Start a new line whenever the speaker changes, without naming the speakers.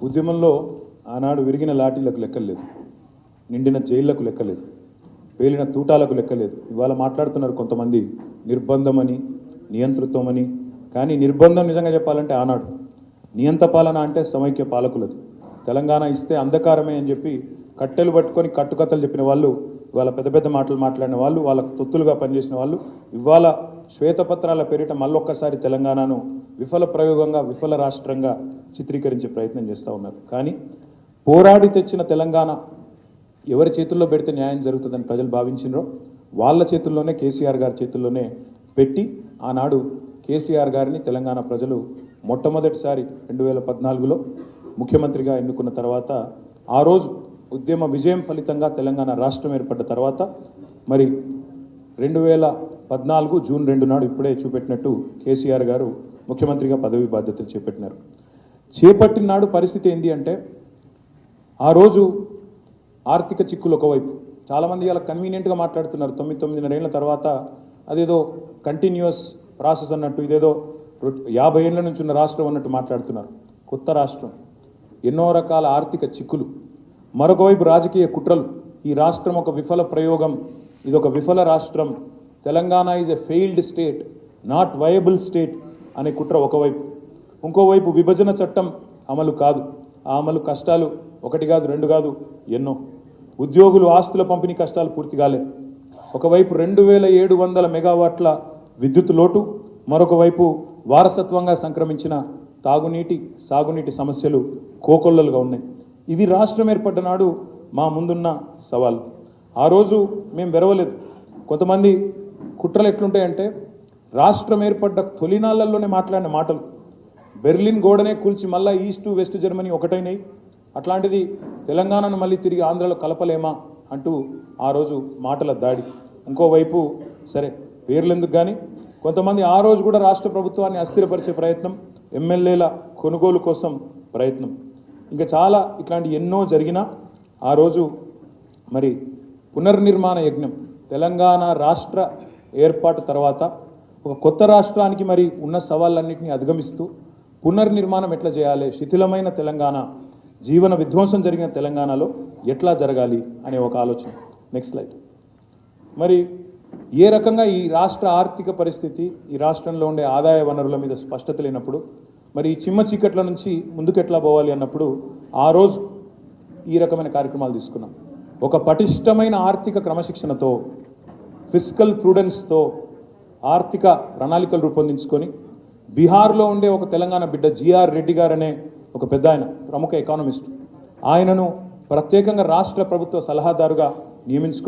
ఉద్యమంలో ఆనాడు విరిగిన లాఠీలకు లెక్కలేదు. నిండిన జైళ్ళకు లెక్కలేదు. పేలిన తూటాలకు లెక్కలేదు. ఇవాళ మాట్లాడుతున్నారు కొంతమంది నిర్బంధమని నియంతృత్వమని. కానీ నిర్బంధం నిజంగా చెప్పాలంటే ఆనాడు నియంత పాలన అంటే సమైక్య పాలకులది. తెలంగాణ ఇస్తే అంధకారమే అని చెప్పి కట్టెలు పట్టుకొని కట్టుకథలు చెప్పిన వాళ్ళు ఇవాళ పెద్ద పెద్ద మాటలు మాట్లాడిన వాళ్ళు వాళ్ళకు తొత్తులుగా పనిచేసిన వాళ్ళు ఇవాళ శ్వేతపత్రాల పేరిట మళ్ళొక్కసారి తెలంగాణను విఫల ప్రయోగంగా విఫల రాష్ట్రంగా చిత్రీకరించే ప్రయత్నం చేస్తూ ఉన్నారు. కానీ పోరాడి తెచ్చిన తెలంగాణ ఎవరి చేతుల్లో పెడితే న్యాయం జరుగుతుందని ప్రజలు భావించినో వాళ్ళ చేతుల్లోనే కేసీఆర్ గారి చేతుల్లోనే పెట్టి ఆనాడు కేసీఆర్ గారిని తెలంగాణ ప్రజలు మొట్టమొదటిసారి రెండు వేల పద్నాలుగులో ముఖ్యమంత్రిగా ఎన్నుకున్న తర్వాత ఆ రోజు ఉద్యమ విజయం ఫలితంగా తెలంగాణ రాష్ట్రం ఏర్పడ్డ తర్వాత మరి రెండు వేల పద్నాలుగు జూన్ రెండు నాడు ఇప్పుడే చూపెట్టినట్టు కేసీఆర్ గారు ముఖ్యమంత్రిగా పదవి బాధ్యతలు చేపట్టినారు. చేపట్టిన నాడు పరిస్థితి ఏంటి అంటే ఆ రోజు ఆర్థిక చిక్కులు ఒకవైపు. చాలామంది ఇలా కన్వీనియంట్గా మాట్లాడుతున్నారు. తొమ్మిది తొమ్మిదిన్నర ఏళ్ళ తర్వాత అదేదో కంటిన్యూస్ ప్రాసెస్ అన్నట్టు ఇదేదో యాభై ఏళ్ళ నుంచి ఉన్న రాష్ట్రం అన్నట్టు మాట్లాడుతున్నారు. కొత్త రాష్ట్రం. ఎన్నో రకాల ఆర్థిక చిక్కులు. మరొకవైపు రాజకీయ కుట్రలు. ఈ రాష్ట్రం ఒక విఫల ప్రయోగం. ఇది ఒక విఫల రాష్ట్రం. Telangana is a failed state not viable state అనే కుట్ర ఒకవైపు. ఇంకోవైపు విభజన చట్టం అమలు కాదు. ఆ అమలు కష్టాలు ఒకటి కాదు రెండు కాదు ఎన్నో. ఉద్యోగులు ఆస్తుల పంపిణీ కష్టాలు పూర్తి కాలే. ఒకవైపు రెండు వేల ఏడు వందల మెగావాట్ల విద్యుత్ లోటు మరొక వైపు వారసత్వంగా సంక్రమించిన తాగునీటి సాగునీటి సమస్యలు కోకొల్లలుగా ఉన్నాయి. ఇవి రాష్ట్రం ఏర్పడ్డ నాడు మా ముందున్న సవాలు. ఆ రోజు మేము వెరవలేదు. కొంతమంది కుట్రలు ఎట్లుంటాయంటే రాష్ట్రం ఏర్పడ్డ తొలినాళ్ళల్లోనే మాట్లాడిన మాటలు. బెర్లిన్ గోడనే కూల్చి మళ్ళా ఈస్ట్ వెస్ట్ జర్మనీ ఒకటైనాయి. అట్లాంటిది తెలంగాణను మళ్ళీ తిరిగి ఆంధ్రలో కలపలేమా అంటూ ఆ రోజు మాటల దాడి. ఇంకోవైపు సరే పేర్లు ఎందుకు కానీ కొంతమంది ఆ రోజు కూడా రాష్ట్ర ప్రభుత్వాన్ని అస్థిరపరిచే ప్రయత్నం ఎమ్మెల్యేల కొనుగోలు కోసం ప్రయత్నం. ఇంకా చాలా ఇట్లాంటి ఎన్నో జరిగినా ఆ రోజు మరి పునర్నిర్మాణ యజ్ఞం తెలంగాణ రాష్ట్ర ఏర్పాటు తర్వాత ఒక కొత్త రాష్ట్రానికి మరి ఉన్న సవాళ్ళన్నింటినీ అధిగమిస్తూ పునర్నిర్మాణం ఎట్లా చేయాలి? శిథిలమైన తెలంగాణ జీవన విధ్వంసం జరిగిన తెలంగాణలో ఎట్లా జరగాలి అనే ఒక ఆలోచన. నెక్స్ట్ స్లైడ్ మరి ఏ రకంగా ఈ రాష్ట్ర ఆర్థిక పరిస్థితి ఈ రాష్ట్రంలో ఉండే ఆదాయ వనరుల మీద స్పష్టత లేనప్పుడు మరి ఈ చిమ్మ చీకట్ల నుంచి ముందుకెట్లా పోవాలి అన్నప్పుడు ఆ రోజు ఈ రకమైన కార్యక్రమాలు తీసుకున్నాం. ఒక పటిష్టమైన ఆర్థిక క్రమశిక్షణతో ఫిజికల్ ప్రూడెన్స్తో ఆర్థిక ప్రణాళికలు రూపొందించుకొని బీహార్లో ఉండే ఒక తెలంగాణ బిడ్డ జిఆర్ రెడ్డి గారనే ఒక పెద్ద ఆయన ప్రముఖ ఎకానమిస్ట్. ఆయనను ప్రత్యేకంగా రాష్ట్ర ప్రభుత్వ సలహాదారుగా నియమించుకో